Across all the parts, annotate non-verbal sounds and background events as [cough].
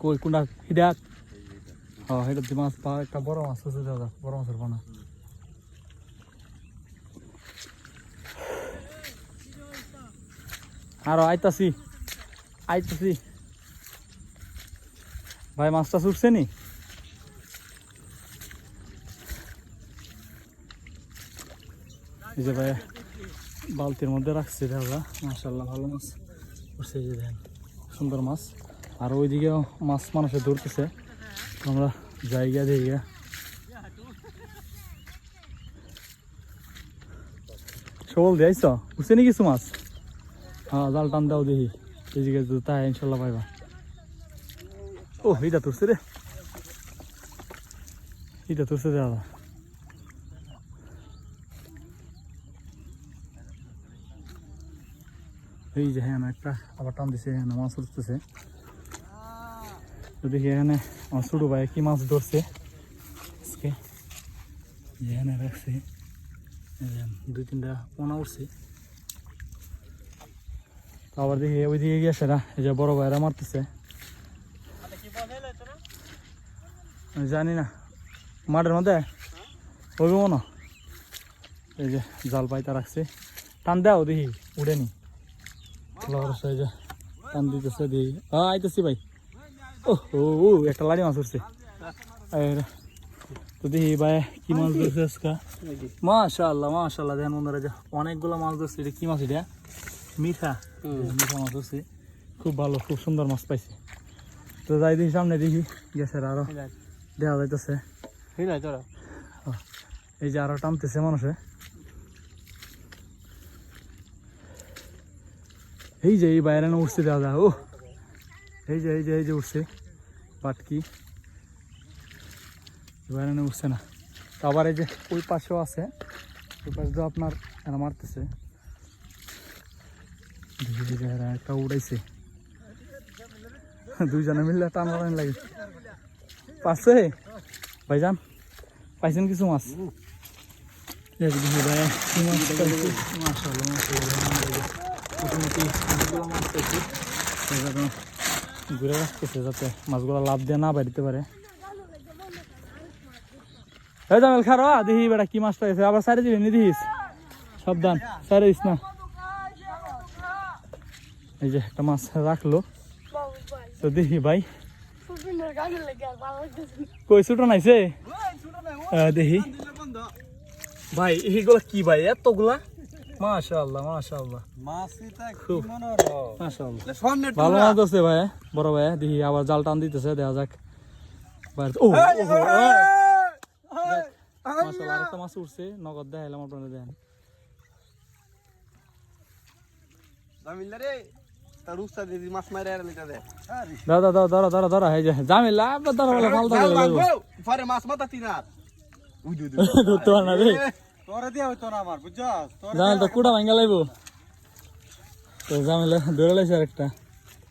কই, কোনটা? হিডাত হ্যাঁ হিডাত দিয়ে মাছ পা একটা বড় মাছ আছে দাদা, বড় মাছের পানা। আরও আইতাছি আইতাছি। ভাই, মাছটা ছুটছে নি? এই যে ভাই, বালতির মধ্যে রাখছি দাদা মাসাল্লাহ ভালো মাছ। উঠছে দেখেন সুন্দর মাছ। আর ওইদিকেও মাছ মানুষে ধরতেছে। আমরা জায়গা দিয়ে গিয়া সবল দিয়েছ উঠছে নি কিছু মাছ? হ্যাঁ জাল টান দাও দেখি। এই দিকে জুতা ইনশাল্লাহ পাইবা। ও এইটা তুলছে রে। এইটা তুলছে দাদা এই যে হ্যাঁ একটা আবার টান দিছে হ্যাঁ মাছ উঠতেছে তো দেখি এখানে আমার ছোটো ভাই কি মাছ ধরছে। আজকে এখানে রাখছে দুই তিনটা পোনা উঠছে। তো আবার দেখি ওইদিকে গিয়ে সেরা এই যে বড় ভাইরা মারতেছে। জানি না, মাঠের মধ্যে? হইব মনে। এই যে জাল পাইতা রাখছে। টান দাও দেখি উড়েনি টান দিতেছে, দেখি। আইতেছি ভাই। ও একটা লাড়ি মাছ উঠছে আর তো দেখি ভাই কি মাছ ধরছে আজকে? মাশাআল্লাহ মাশাআল্লাহ দেখেন বন্ধুরা যে অনেকগুলো মাছ ধরছে এটা কি মাছ এটা? মিঠা। মিঠা মাছ ধরছে। খুব ভালো খুব সুন্দর মাছ পাইছে। তো যাই দেখি সামনে দেখি গেছে আরও দেখা। যাইতেছে। এই যে আরও টানতেছে মানুষে। এই যে এই বাইরে না উঠছে দাদা ও এই যে এই যে এই যে উঠছে পাটকি। বাইরে না উঠছে না। তো আবার এই যে ওই পাশেও আছে। ওই পাশে তো আপনার এরা মারতেছে। দেখি দেখি এরা একটা উড়াইছে। দুইজনে মিললে টান টান লাগে। পাচ্ছে ভাইজান, পাইছেন কিছু মাছ? এই যে দেখি ভাই, কি মাছ পাইছে? মাশাআল্লাহ মাশাআল্লাহ। মোটামুটি অনেকগুলো মাছ পাইছি সেজন্য ঘুরে রাখতেছে যাতে মাছগুলো লাভ দিয়ে না বাড়িতে পারে। এই জামেল খারো দেখি বেটা কি মাছ পাইছে। আবার সাইডে দিবি নি দিস সাবধান, সাইডে দিস না। এই যে একটা মাছ রাখল। তো দেখি ভাই। কই, ছুটো নাইছে দেখি। ভাই, এইগুলা কি ভাই? এতগুলা? মাশাআল্লাহ মাশাআল্লাহ। খুব। মাশাআল্লাহ। ভালো মাছ আছে ভাই বড় ভাই দেখি আবার জাল টান দিতেছে দেখা যাক। ও মাশাআল্লাহ আরেকটা মাছ উঠছে নগদ দেখাইলাম আপনারা দেখেন। জামিলা আবার ধরো বলে ফালতু করে [laughs] লাগবো ধরতে পার না রে জামিল তো কুড়া ভাঙ্গা লাগবো তো জামিলা ধরে লাইছে আরেকটা।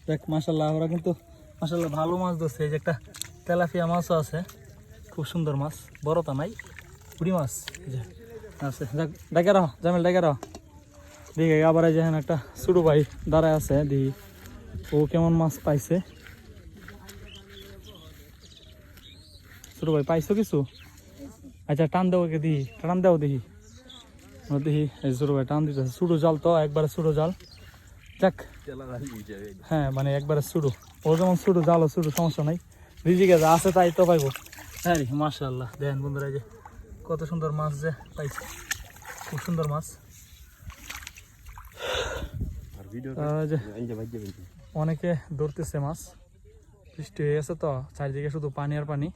দেখ মাশাল্লাহ ওরা কিন্তু মাশাল্লাহ ভালো মাছ ধরছে। এই যে একটা তেলাপিয়া মাছও আছে। খুব সুন্দর মাছ বড়টা নাই পুরি মাছ। আছে। দেখ রাহ জামিল ডেকে রাহ দেখে আবার এই যে একটা ছোটো ভাই দাঁড়ায় আছে দেখি। ও কেমন মাছ পাইছে? ছোটো ভাই পাইছো কিছু? আচ্ছা টান দেবো কে দেখি টান দেবো দেখি। ও দেখি এই ভাই টান দিতেছে। ছোটো জাল তো একবারে ছোটো জাল। যাক। হ্যাঁ মানে একবারে ছোটো ও যেমন ছোটো জালও ছোটো সমস্যা নাই। রিজিকে যা আছে তাই তো পাইবো। হ্যাঁ রে মার্শাল্লাহ দেখেন বন্ধুরা এই যে কত সুন্দর মাছ যে পাইছে। খুব সুন্দর মাছ। অনেকে ধরতেছে মাছ। বৃষ্টি হয়ে গেছে তো চারিদিকে শুধু পানি আর পানি।